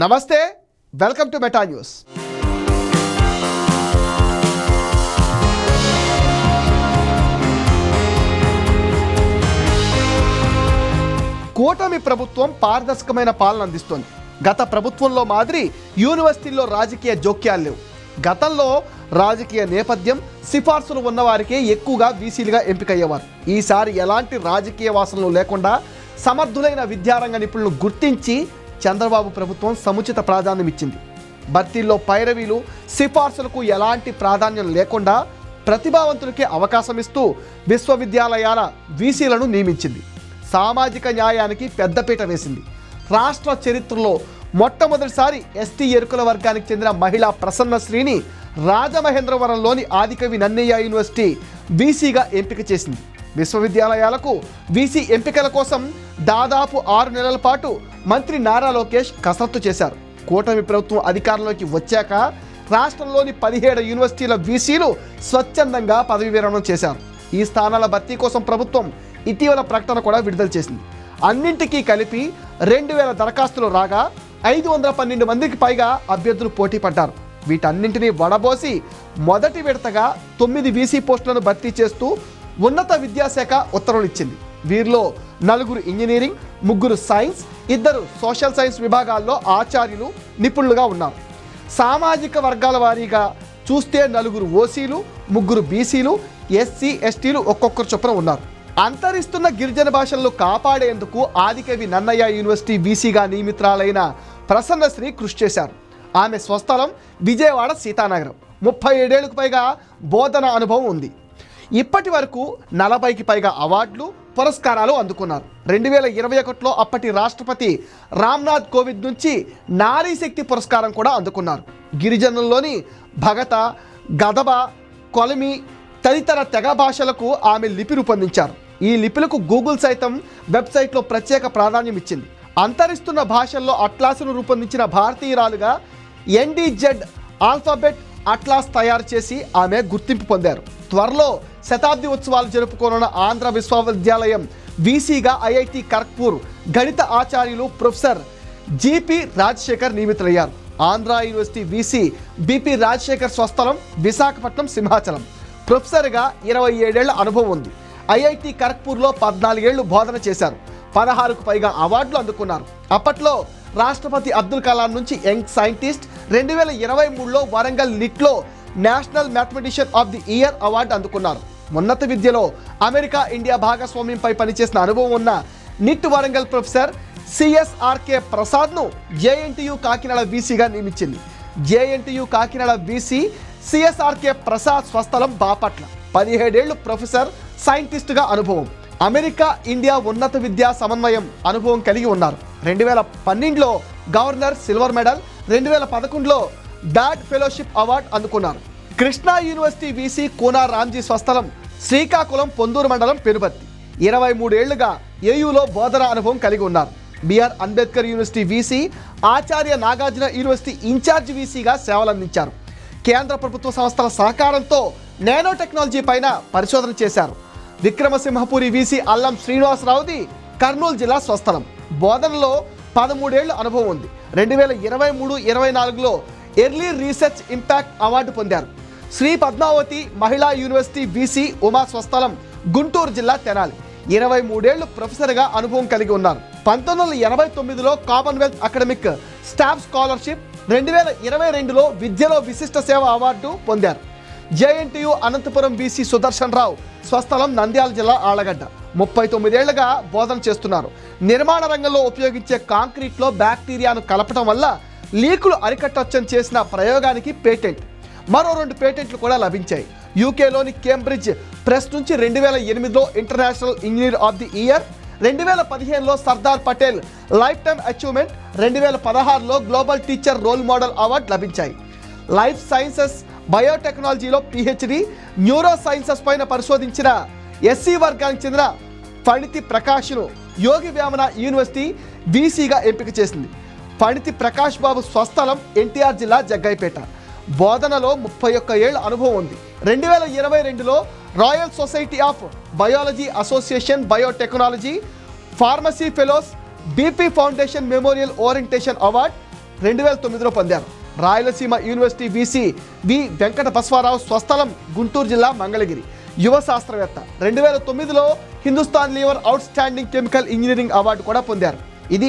నమస్తే welcome to meta news. కూటమి ప్రభుత్వం పారదర్శకమైన పాలన అందిస్తోంది. గత ప్రభుత్వంలో మాదిరి యూనివర్సిటీల్లో రాజకీయ జోక్యాలు లేవు. గతంలో రాజకీయ నేపథ్యం సిఫార్సులు ఉన్నవారికే ఎక్కువగా వీసీలుగా ఎంపికయ్యేవారు. ఈసారి ఎలాంటి రాజకీయ వాసనలు లేకుండా సమర్థులైన విద్యారంగ నిపుణులను గుర్తించి చంద్రబాబు ప్రభుత్వం సముచిత ప్రాధాన్యం ఇచ్చింది భర్తీల్లో పైరవీలు సిఫార్సులకు ఎలాంటి ప్రాధాన్యం లేకుండా ప్రతిభావంతులకే అవకాశం ఇస్తూ విశ్వవిద్యాలయాల వీసీలను నియమించింది. సామాజిక న్యాయానికి పెద్దపీట వేసింది. రాష్ట్ర చరిత్రలో మొట్టమొదటిసారి ఎస్టీ ఎరుకుల వర్గానికి చెందిన మహిళా ప్రసన్నశ్రీని రాజమహేంద్రవరంలోని ఆదికవి నన్నయ్య యూనివర్సిటీ వీసీగా ఎంపిక చేసింది. విశ్వవిద్యాలయాలకు వీసీ ఎంపికల కోసం దాదాపు ఆరు నెలల పాటు మంత్రి నారా లోకేష్ కసరత్తు చేశారు. కూటమి ప్రభుత్వం అధికారంలోకి వచ్చాక రాష్ట్రంలోని పదిహేడు యూనివర్సిటీల వీసీలు స్వచ్ఛందంగా పదవి విరమణ చేశారు. ఈ స్థానాల భర్తీ కోసం ప్రభుత్వం ఇటీవల ప్రకటన కూడా విడుదల చేసింది. అన్నింటికీ కలిపి రెండు వేల దరఖాస్తులు రాగా ఐదు వందల పన్నెండు మందికి పైగా అభ్యర్థులు పోటీ పడ్డారు. వీటన్నింటినీ వడబోసి మొదటి విడతగా తొమ్మిది వీసీ పోస్టులను భర్తీ చేస్తూ ఉన్నత విద్యాశాఖ ఉత్తర్వులు ఇచ్చింది. వీరిలో నలుగురు ఇంజనీరింగ్ ముగ్గురు సైన్స్ ఇద్దరు సోషల్ సైన్స్ విభాగాల్లో ఆచార్యులు నిపుణులుగా ఉన్నారు. సామాజిక వర్గాల వారీగా చూస్తే నలుగురు ఓసీలు ముగ్గురు బీసీలు ఎస్సీ ఎస్టీలు ఒక్కొక్కరు చొప్పున ఉన్నారు. అంతరిస్తున్న గిరిజన భాషలను కాపాడేందుకు ఆదికవి నన్నయ్య యూనివర్సిటీ బీసీగా నియమితురాలైన ప్రసన్నశ్రీ కృషి చేశారు. ఆమె స్వస్థలం విజయవాడ సీతానగరం. ముప్పై ఏడేళ్ళకు పైగా బోధన అనుభవం ఉంది. ఇప్పటి వరకు నలభైకి పైగా అవార్డులు పురస్కారాలు అందుకున్నారు. రెండు వేల ఇరవై ఒకటిలో అప్పటి రాష్ట్రపతి రామ్నాథ్ కోవింద్ నుంచి నారీ శక్తి పురస్కారం కూడా అందుకున్నారు. గిరిజనుల్లోని భగత గదబ కొలమి తదితర తెగ భాషలకు ఆమె లిపి రూపొందించారు. ఈ లిపిలకు గూగుల్ సైతం వెబ్సైట్లో ప్రత్యేక ప్రాధాన్యం ఇచ్చింది. అంతరిస్తున్న భాషల్లో అట్లాసును రూపొందించిన భారతీయురాలుగా ఎన్డీజెడ్ ఆల్ఫాబెట్ అట్లాస్ తయారు చేసి ఆమె గుర్తింపు పొందారు. త్వరలో శతాబ్ది ఉత్సవాలు జరుపుకోనున్న ఆంధ్ర విశ్వవిద్యాలయం వీసీగా ఐఐటి ఖరగ్పూర్ గణిత ఆచార్యులు ప్రొఫెసర్ జిపి రాజశేఖర్ నియమితులయ్యారు. Andhra university VC BP Rajasekhar స్వస్థలం విశాఖపట్నం సింహాచలం. ప్రొఫెసర్గా ఇరవై ఏడేళ్ళ అనుభవం ఉంది. ఐఐటి ఖరగ్పూర్లో పద్నాలుగేళ్ళు బోధన చేశారు. పదహారుకు పైగా అవార్డులు అందుకున్నారు. అప్పట్లో రాష్ట్రపతి అబ్దుల్ కలాం నుంచి యంగ్ సైంటిస్ట్ రెండు వేల ఇరవై మూడులో Warangal నిట్లో national mathematician of the year award అందుకున్నారు. ఉన్నత విద్యలో అమెరికా ఇండియా భాగస్వామ్యంపై పనిచేసిన అనుభవం ఉన్న నిట్ వరంగల్ ప్రొఫెసర్ సిఎస్ఆర్కే ప్రసాద్ను జేఎన్టీయు కాకినాడ వీసీగా నియమించింది. JNTU Kakinada VC CSRK Prasad స్వస్థలం బాపట్ల. పదిహేడేళ్ళు ప్రొఫెసర్ సైంటిస్టుగా అనుభవం. అమెరికా ఇండియా ఉన్నత విద్యా సమన్వయం అనుభవం కలిగి ఉన్నారు. రెండు వేల పన్నెండులో గవర్నర్ సిల్వర్ మెడల్ రెండు వేల పదకొండులో డాడ్ ఫెలోషిప్ అవార్డు అందుకున్నారు. కృష్ణా యూనివర్సిటీ వీసీ కోనా రామ్జీ స్వస్థలం శ్రీకాకుళం పొందూరు మండలం పెనుబత్తి ఇరవై మూడేళ్ళుగా ఏయులో బోధన అనుభవం కలిగి ఉన్నారు. BR Ambedkar university VC Acharya Nagarjuna university incharge వీసీగా సేవలందించారు. కేంద్ర ప్రభుత్వ సంస్థల సహకారంతో నానో టెక్నాలజీ పైన పరిశోధన చేశారు. విక్రమసింహపురి వీసీ అల్లం శ్రీనివాసరావుది కర్నూలు జిల్లా స్వస్థలం. బోధనలో పదమూడేళ్ళ అనుభవం ఉంది. రెండు వేల ఇరవై మూడు ఇరవై నాలుగులో ఎర్లీ రీసెర్చ్ ఇంపాక్ట్ అవార్డు పొందారు. శ్రీ పద్మావతి మహిళా యూనివర్సిటీ బీసీ ఉమా స్వస్థలం గుంటూరు జిల్లా తెనాలి. ఇరవై మూడేళ్ళు ప్రొఫెసర్గా అనుభవం కలిగి ఉన్నారు. పంతొమ్మిది వందల ఎనభై తొమ్మిదిలో కామన్వెల్త్ అకాడమిక్ స్టాఫ్ స్కాలర్షిప్ రెండు వేల ఇరవై రెండులో విద్యలో విశిష్ట సేవ అవార్డు పొందారు. జేఎన్టీయు అనంతపురం బీసీ సుదర్శన్ రావు స్వస్థలం నంద్యాల జిల్లా ఆళ్ళగడ్డ. ముప్పై తొమ్మిదేళ్ళుగా బోధన చేస్తున్నారు. నిర్మాణ రంగంలో ఉపయోగించే కాంక్రీట్లో బ్యాక్టీరియాను కలపటం వల్ల లీకులు అరికట్టొచ్చని చేసిన ప్రయోగానికి పేటెంట్. మరో రెండు పేటెంట్లు కూడా లభించాయి. యూకేలోని కేంబ్రిడ్జ్ ప్రెస్ నుంచి రెండు వేల ఎనిమిదిలో international engineer of the year రెండు వేల పదిహేనులో Sardar Patel lifetime achievement రెండు వేల పదహారులో global teacher role model award లభించాయి. లైఫ్ సైన్సెస్ బయోటెక్నాలజీలో పిహెచ్డి న్యూరో సైన్సెస్ పైన పరిశోధించిన ఎస్సీ వర్గానికి చెందిన ఫణితి ప్రకాష్ను యోగి వేమన యూనివర్సిటీ వీసీగా ఎంపిక చేసింది. పణితి ప్రకాష్ బాబు స్వస్థలం ఎన్టీఆర్ జిల్లా జగ్గైపేట. బోధనలో ముప్పై ఒక్క ఏళ్ళ అనుభవం ఉంది. రెండు వేల ఇరవై రెండులో royal society of biology association biotechnology pharmacy fellows BP foundation memorial orientation award రెండు వేల తొమ్మిదిలో పొందారు. Rayalaseema university VC V Venkata Baswarao స్వస్థలం గుంటూరు జిల్లా మంగళగిరి. యువ శాస్త్రవేత్త. రెండు వేల తొమ్మిదిలో Hindustan lever outstanding chemical engineering award కూడా పొందారు. ఇది